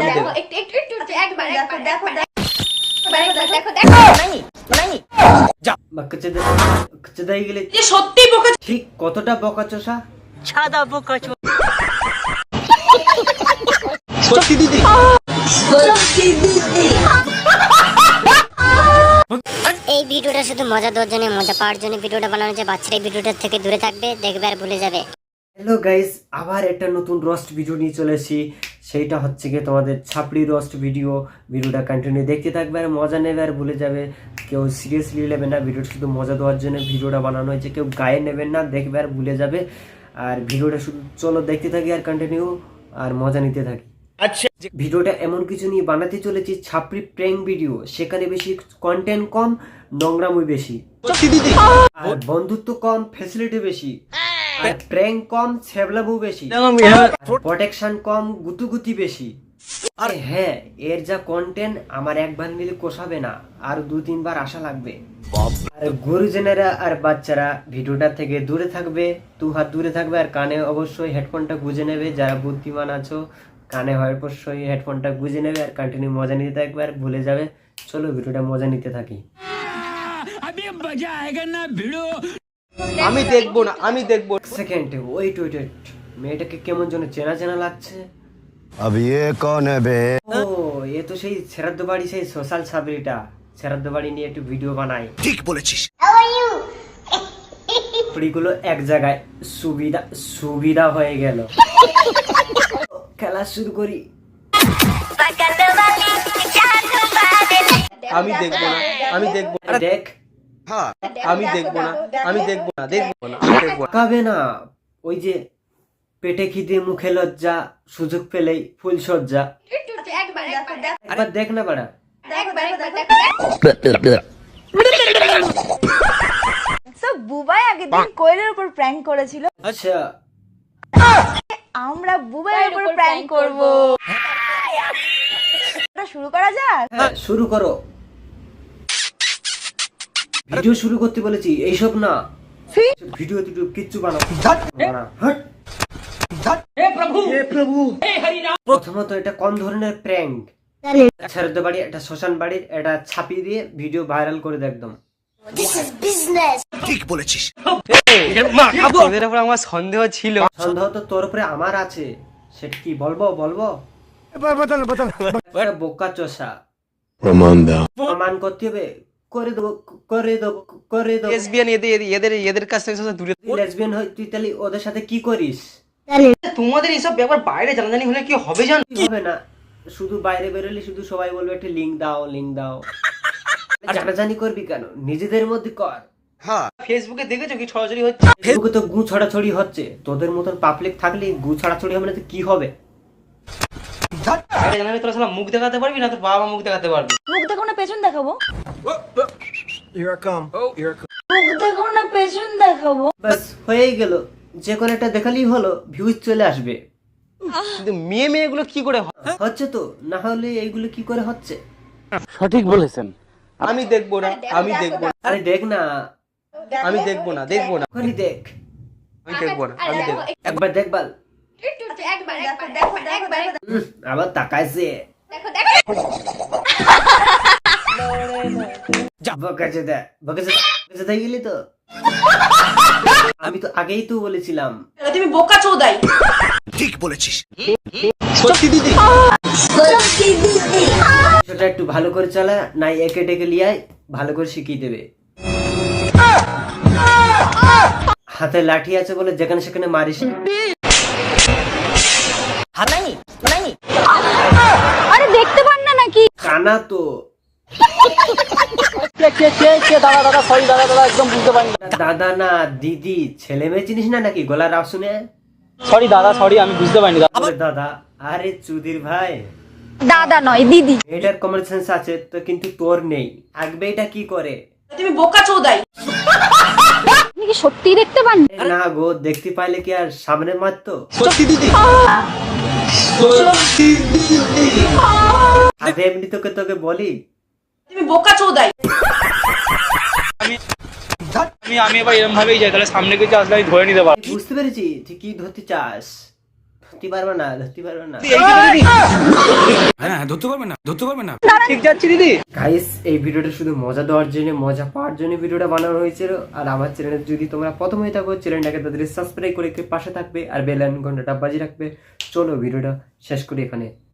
দেখো দেখো একটু একটু একটু একটু, একবার দেখো একবার দেখো একবার দেখো দেখো দেখো বাচ্চাদের বাচ্চাদের গেলে যে সত্যি বোকা ঠিক কতটা বকাচোষা সত্যি দিদি এই ভিডিওটা শুধু মজা দেওয়ার জন্য মজা পাওয়ার জন্য ভিডিওটা বানানো হয়েছে বাচ্চারা এই ভিডিওটা থেকে দূরে থাকবে দেখবে আর ভুলে যাবে হ্যালো গাইস আবার একটা নতুন রোস্ট ভিডিও নিয়ে চলে এসেছি। সেইটা হচ্ছে গিয়ে তোমাদের ছাপড়ি রোস্ট ভিডিও ভিডিওটা কন্টিনিউ দেখতে থাকবে আর মজা নেবে আর ভুলে যাবে। কেউ সিরিয়াসলি নেবে না ভিডিওটা শুধু মজা দেওয়ার জন্য ভিডিওটা বানানো হয়েছে। কেউ গায়ে নেবেন না দেখবে আর ভুলে যাবে। আর ভিডিওটা শুধু চলো দেখতে থাকি আর কন্টিনিউ আর মজা নিতে থাকি। আচ্ছা। যে ভিডিওটা এমন কিছু নিয়ে বানাতে চলেছি ছাপড়ি প্র্যাঙ্ক ভিডিও সেখানে বেশি কন্টেন্ট কম নোংরামই বেশি। আর বন্ধুত্ব কম ফ্যাসিলিটি বেশি। প্র্যাঙ্ক কম ছ্যাবলাবু বেশি। প্রোটেকশন কম গুতুগুতি বেশি। আর হ্যাঁ এর যা কন্টেন্ট আমার একবার মিলে কোষাবে না আর দু তিনবার আশা লাগবে। আর গুরুজনেরা আর বাচ্চারা ভিডিওটা থেকে দূরে থাকবে দু হাত দূরে থাকবে আর কানে অবশ্যই হেডফোনটা গুজে নেবে যারা বুদ্ধিমান আছো কানে অবশ্যই হেডফোনটা গুজে নেবে আর কন্টিনিউ মজা নিতে থাকবে আর ভুলে যাবে। চলো ভিডিওটা মজা নিতে থাকি। আমি দেখব না আমি দেখব সেকেন্ড ওয়েট ওয়েট ওয়েট মেয়েটাকে কেমন যেন চেনা চেনা লাগছে। আবি এ কোন বে ও এ তো সেই বাড়ি সেই সোশ্যাল সাবরিটা বাড়ি নিয়ে একটু ভিডিও বানাই। ঠিক বলেছিস। এক জায়গায় সুবিধা সুবিধা হয়ে গেল। খেলা শুরু করি। আমি দেখব না আমি দেখব দেখ হ্যাঁ আমি দেখব না আমি দেখব না দেখব না দেখব কাবে না ওই যে পেটে খিদে মুখে লজ্জা সুযোগ পেলেই ফুল সজ্জা একবার দেখো একবার দেখো একবার দেখ না বাড়া। একবার একবার দেখো সো বুবাই আগের দিন কোয়েলের উপর প্র্যাঙ্ক করেছিল। আচ্ছা। আমরা বুবাইয়ের উপর প্র্যাঙ্ক করব। শুরু করা যাক হ্যাঁ শুরু করো। ভিডিও শুরু করতে বলেছি এইসব না। ভিডিও টিডিও কিচ্ছু বানাও। বানা, প্রথমত এটা কোন ধরনের প্র্যাঙ্ক ছেড়ে বাড়ি একটা শ্মশান বাড়ির এটা ছাপিয়ে দিয়ে ভিডিও ভাইরাল করে দে একদম। ঠিক বলেছিস। এদের উপর আমার সন্দেহ ছিল? সন্দেহ তো তোর উপরে আমার আছে। সেটা কি বলব বলব? বোকা চোষা প্রমাণ দাও। প্রমাণ করতে হবে। করে দেবো করে দেবো করে দেবো লেসবিয়ান এদের এদের এদের কাছ থেকে দূরে। তুই লেসবিয়ান হই তুই তাহলে ওদের সাথে কি করিস? তোমাদের এইসব ব্যাপার বাইরে জানাজানি হলে কি হবে জানো? হবে না? শুধু বাইরে বেরোলে শুধু সবাই বলবে একটা লিঙ্ক দাও লিঙ্ক দাও। জানাজানি করবি কেন? নিজেদের মধ্যে কর। হ্যাঁ। ফেসবুকে দেখেছ কি ছড়াছড়ি হচ্ছে? ফেসবুকে তো গু ছড়াছড়ি হচ্ছে। তোদের মতন পাবলিক থাকলে গু ছড়াছড়ি হবে না তো কি হবে? তোরা মুখ দেখাতে পারবি না তোর বাবা মুখ দেখাতে পারবি। মুখ দেখো না পেছন দেখাবো। মুখ দেখো না পেছন দেখাবো বাস হয়েই গেল যে কোনো একটা দেখালেই হলো ভিউজ চলে আসবে কিন্তু মেয়ে মেয়েগুলো কি করে হচ্ছে তো না হলে এইগুলো কি করে হচ্ছে আমি দেখব না আমি দেখব না আরে দেখ না আমি দেখব না দেখব না ওখানে দেখ আমি দেখব না আমি দেখব একবার দেখবাল আবার তাকাইছে দেখো দেখো বকাচোদা বকাচোদা বকাচোদা গেলি তো? আমি তো আগেই তো বলেছিলাম। তুমি বোকা চোদাই। ঠিক বলেছিস। সত্যি দিদি সেটা একটু ভালো করে চালা নাই একে ডেকে লিয়ায় ভালো করে শিখিয়ে দেবে। হাতে লাঠি আছে বলে যেখানে সেখানে মারিস আরে দেখতে পান না নাকি? কানা তো। দাদা না দিদি ছেলে মেয়ে চিনিস না নাকি? গলার আওয়াজ শুনে। সরি দাদা সরি আমি বুঝতে পারিনি দাদা। আরে চুদির ভাই। দাদা নয় দিদি। এটার কমন সেন্স আছে তো কিন্তু তোর নেই। আগবে এটা কি করে? তুমি বোকা চোদাই। আপনি কি সত্যি দেখতে পান? না গো দেখতে পাইলে কি আর সামনে মারতো? সত্যি দিদি। আগে এমনি তোকে তোকে বলি তুমি বোকা চোদাই। আমি আমি এবার এরকম ভাবেই যাই তাহলে সামনে কিছু আসলে আমি ধরে নিতে পারব। বুঝতে পেরেছি তুই কি ধরতে চাস? ধরতে পারবে না ধরতে পারবে না। এই ধরতে পারবে না ধরতে পারবে না। ঠিক যাচ্ছি দিদি। গাইস এই ভিডিওটা শুধু মজা দেওয়ার জন্য মজা পাওয়ার জন্য ভিডিওটা বানানো হয়েছিল। আর আমার চ্যানেলে যদি তোমরা প্রথম হয়ে থাকো চ্যানেলটাকে তাদের সাবস্ক্রাইব করে পাশে থাকবে আর বেল আইকন ঘন্টাটা বাজিয়ে রাখবে। চলো ভিডিওটা শেষ করি এখানে।